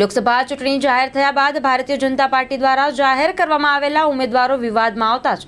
લોકસભા ચૂંટણી જાહેર થયા બાદ ભારતીય જનતા પાર્ટી દ્વારા જાહેર કરવામાં આવેલા ઉમેદવારો વિવાદમાં આવતા જ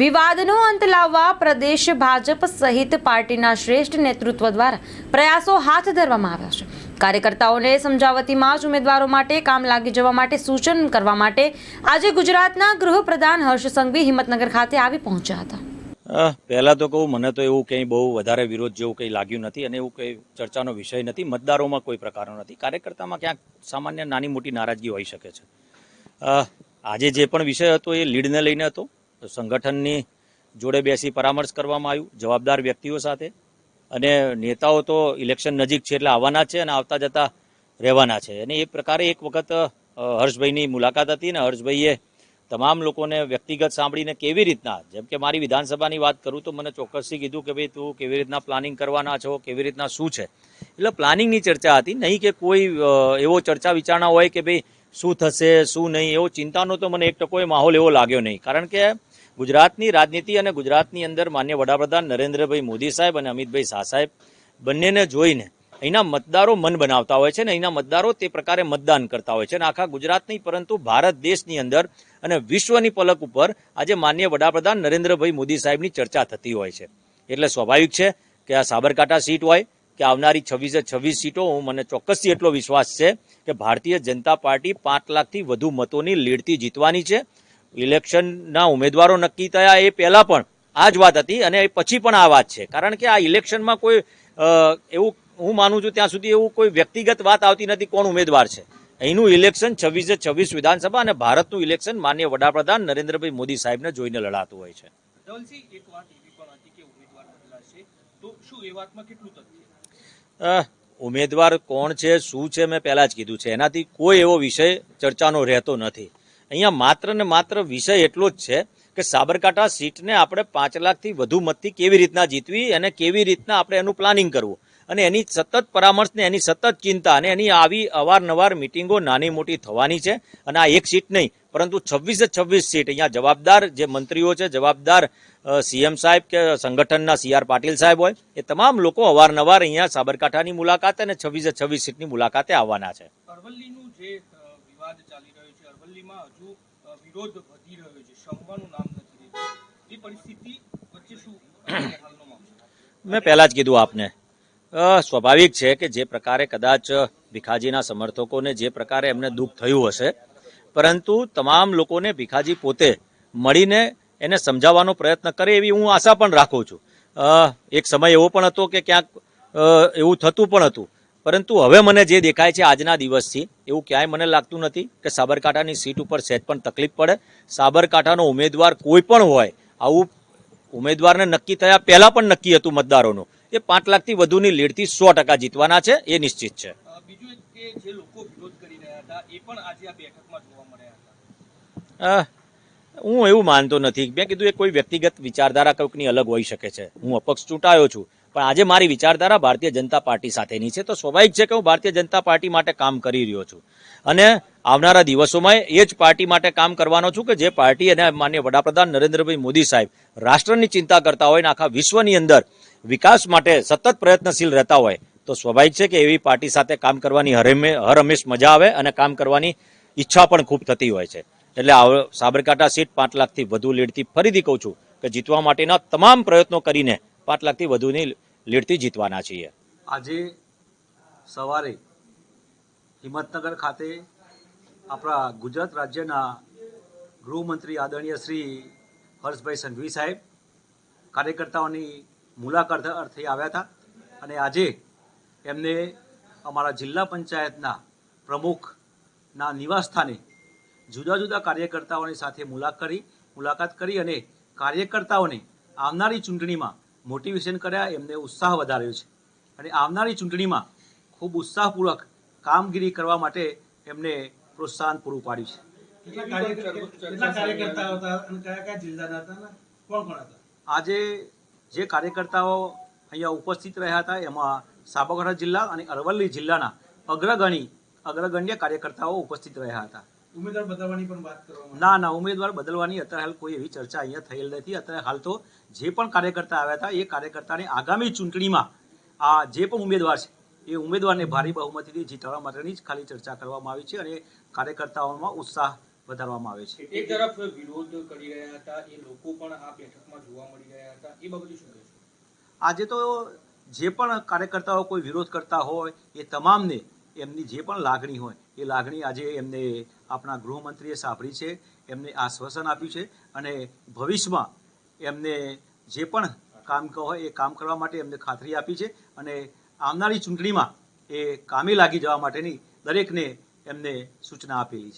વિવાદનો અંત લાવવા પ્રદેશ ભાજપ સહિત પાર્ટીના શ્રેષ્ઠ નેતૃત્વ દ્વારા પ્રયાસો હાથ ધરવામાં આવ્યા છે. કાર્યકર્તાઓને સમજાવતીમાં જ ઉમેદવારો માટે કામ લાગી જવા માટે સૂચન કરવા માટે આજે ગુજરાતના ગૃહપ્રધાન હર્ષ સંઘવી હિંમતનગર ખાતે આવી પહોંચ્યા હતા. પહેલા તો કહું, મને તો એવું કંઈ બહુ વધારે વિરોધ જેવું કંઈ લાગ્યું નથી અને એવું કંઈ ચર્ચાનો વિષય નથી. મતદારોમાં કોઈ પ્રકારનો નથી. કાર્યકર્તામાં ક્યાંક સામાન્ય નાની મોટી નારાજગી હોઈ શકે છે. આજે જે પણ વિષય હતો એ લીડને લઈને હતો. સંગઠનની જોડે બેસી પરામર્શ કરવામાં આવ્યું, જવાબદાર વ્યક્તિઓ સાથે. અને નેતાઓ તો ઇલેક્શન નજીક છે એટલે આવવાના છે અને આવતા જતા રહેવાના છે. અને એ પ્રકારે એક વખત હર્ષભાઈની મુલાકાત હતી અને હર્ષભાઈએ તમામ લોકોને વ્યક્તિગત સાંભળીને કેવી રીતના, જેમ કે મારી વિધાનસભાની વાત કરું તો મને ચોક્કસથી કીધું કે ભાઈ તું કેવી રીતના પ્લાનિંગ કરવાના છો, કેવી રીતના શું છે. એટલે પ્લાનિંગની ચર્ચા હતી, નહીં કે કોઈ એવો ચર્ચા વિચારણા હોય કે ભાઈ શું થશે, શું નહીં, એવો ચિંતાનો તો મને એક ટકોય માહોલ એવો લાગ્યો નહીં. કારણ કે ગુજરાતની રાજનીતિ અને ગુજરાતની અંદર માન્ય વડાપ્રધાન નરેન્દ્રભાઈ મોદી સાહેબ અને અમિતભાઈ શાહ સાહેબ બંનેને જોઈને અહીંના મતદારો મન બનાવતા હોય છે ને અહીંના મતદારો તે પ્રકારે મતદાન કરતા હોય છે અને આખા ગુજરાત નહીં પરંતુ ભારત દેશની અંદર અને વિશ્વની પલક ઉપર આજે માન્ય વડાપ્રધાન નરેન્દ્રભાઈ મોદી સાહેબની ચર્ચા થતી હોય છે. એટલે સ્વાભાવિક છે કે આ સાબરકાંઠા સીટ હોય કે આવનારી છવ્વીસે છવ્વીસ સીટો, હું મને ચોક્કસથી એટલો વિશ્વાસ છે કે ભારતીય જનતા પાર્ટી પાંચ લાખથી વધુ મતોની લીડથી જીતવાની છે. ઇલેક્શનના ઉમેદવારો નક્કી થયા એ પહેલાં પણ આ જ વાત હતી અને પછી પણ આ વાત છે. કારણ કે આ ઇલેક્શનમાં કોઈ એવું હું માનું છું ત્યાં સુધી એવું કોઈ વ્યક્તિગત વાત આવતી નથી કોણ ઉમેદવાર છે. અહીંનું ઇલેક્શન છવ્વીસે છવ્વીસ વિધાનસભા અને ભારતનું ઇલેક્શન માન્ય વડાપ્રધાન નરેન્દ્રભાઈ મોદી સાહેબને જોઈને લડાતું હોય છે. ઉમેદવાર કોણ છે શું છે મેં પહેલાં જ કીધું છે. એનાથી કોઈ એવો વિષય ચર્ચાનો રહેતો નથી. અહીંયા માત્ર ને માત્ર વિષય એટલો જ છે કે સાબરકાંઠા સીટને આપણે પાંચ લાખથી વધુ મતથી કેવી રીતના જીતવી અને કેવી રીતના આપણે એનું પ્લાનિંગ કરવું. અને એની સતત પરામર્શ ને એની સતત ચિંતા અને એની આવી અવારનવાર મિટિંગો નાની મોટી થવાની છે અને આ એક સીટ નહીં પરંતુ છવ્વીસે છવ્વીસ સીટ. અહીંયા જવાબદાર જે મંત્રીઓ છે જવાબદાર સીએમ સાહેબ કે સંગઠનના સીઆર પાટીલ સાહેબ હોય એ તમામ લોકો અવારનવાર અહીંયા સાબરકાંઠાની મુલાકાતે અને છવ્વીસે છવ્વીસ સીટની મુલાકાતે આવવાના છે. અરવલ્લીનું જે વિવાદ ચાલી રહ્યો છે અરવલ્લીમાં હજુ વિરોધ વધી રહ્યો છે. શમવાનું નામ નથી એ પરિસ્થિતિ વચ્ચે શું મેં પહેલા જ કીધું આપને. સ્વાભાવિક છે કે જે પ્રકારે કદાચ ભીખાજીના સમર્થકોને જે પ્રકારે એમને દુઃખ થયું હશે, પરંતુ તમામ લોકોને ભીખાજી પોતે મળીને એને સમજાવવાનો પ્રયત્ન કરે એવી હું આશા પણ રાખું છું. એક સમય એવો પણ હતો કે ક્યાંક એવું થતું પણ હતું. પરંતુ હવે મને જે દેખાય છે આજના દિવસથી, એવું ક્યાંય મને લાગતું નથી કે સાબરકાંઠાની સીટ ઉપર સહેજ પણ તકલીફ પડે. સાબરકાંઠાનો ઉમેદવાર કોઈ પણ હોય, આવું ઉમેદવારને નક્કી થયા પહેલાં પણ નક્કી હતું મતદારોનું. એ પાંચ લાખથી વધુની લીડથી સો ટકા જીતવાના છે એ નિશ્ચિત છે. બીજું કે જે લોકો વિરોધ કરી રહ્યા હતા એ પણ આજે આ બેઠકમાં જોવા મળ્યા હતા. હું એવું માનતો નથી. મેં કીધું એ કોઈ વ્યક્તિગત વિચારધારા કોઈકની અલગ હોઈ શકે છે. હું અપક્ષ ચૂંટાયો છું. પણ આજે મારી વિચારધારા ભારતીય જનતા પાર્ટી સાથેની છે. તો સ્વાભાવિક છે કે હું ભારતીય જનતા પાર્ટી માટે કામ કરી રહ્યો છું. અને આવનારા દિવસોમાં એ જ પાર્ટી માટે કામ કરવાનો છું કે જે પાર્ટી અને માન્ય વડાપ્રધાન નરેન્દ્રભાઈ મોદી સાહેબ રાષ્ટ્રની ચિંતા કરતા હોય ને આખા વિશ્વની અંદર વિકાસ માટે સતત પ્રયત્નશીલ રહેતા હોય, તો સ્વાભાવિક છે કે એવી પાર્ટી સાથે કામ કરવાની હરેમે હર હંમેશ મજા આવે અને કામ કરવાની ઈચ્છા પણ ખૂબ થતી હોય છે. એટલે સાબરકાંઠા સીટ પાંચ લાખથી વધુ લીડથી ફરીથી કહું છું કે જીતવા માટેના તમામ પ્રયત્નો કરીને પાંચ લાખથી વધુની લીડથી જીતવાના છીએ. આજે સવારે હિંમતનગર ખાતે આપણા ગુજરાત રાજ્યના ગૃહમંત્રી આદરણીય શ્રી હર્ષભાઈ સંઘવી સાહેબ, કાર્યકર્તાઓની મુલાકાત અર્થે આવ્યા હતા. અને આજે એમને અમારા જિલ્લા પંચાયતના પ્રમુખના નિવાસસ્થાને જુદા જુદા કાર્યકર્તાઓની સાથે મુલાકાત કરી મુલાકાત કરી અને કાર્યકર્તાઓને આવનારી ચૂંટણીમાં મોટિવેશન કર્યા એમને ઉત્સાહ વધાર્યો છે. અને આવનારી ચૂંટણીમાં ખૂબ ઉત્સાહપૂર્વક કામગીરી કરવા માટે એમને પ્રોત્સાહન પૂરું પાડ્યું છે. આજે જે કાર્યકર્તાઓ અહીંયા ઉપસ્થિત રહ્યા હતા એમાં સાબરકાંઠા જિલ્લા અને અરવલ્લી જિલ્લાના અગ્રગણી અગ્રગણ્ય કાર્યકર્તાઓ ઉપસ્થિત રહ્યા હતા. ઉમેદવાર બદલવાની પણ વાત કરવામાં ના ના ઉમેદવાર બદલવાની અત્યારે હાલ કોઈ એવી ચર્ચા અહીંયા થયેલ નથી. અત્યારે હાલ તો જે પણ કાર્યકર્તા આવ્યા હતા એ કાર્યકર્તાને આગામી ચૂંટણીમાં આ જે પણ ઉમેદવાર છે એ ઉમેદવારને ભારે બહુમતીથી જીતાડવા માટેની જ ખાલી ચર્ચા કરવામાં આવી છે અને કાર્યકર્તાઓમાં ઉત્સાહ વધારવામાં આવે છે. એક તરફ વિરોધ કરી રહ્યા હતા એ લોકો પણ આ બેઠકમાં જોવા મળી રહ્યા હતા. એ બાબતે શું કહેશો? આજે તો જે પણ કાર્યકર્તાઓ કોઈ વિરોધ કરતા હોય એ તમામને એમની જે પણ લાગણી હોય એ લાગણી આજે એમને આપણા ગૃહમંત્રીએ સાંભળી છે એમને આશ્વાસન આપ્યું છે અને ભવિષ્યમાં એમને જે પણ કામ હોય એ કામ કરવા માટે એમને ખાતરી આપી છે અને આવનારી ચૂંટણીમાં એ કામે લાગી જવા માટેની દરેકને એમને સૂચના આપેલી છે.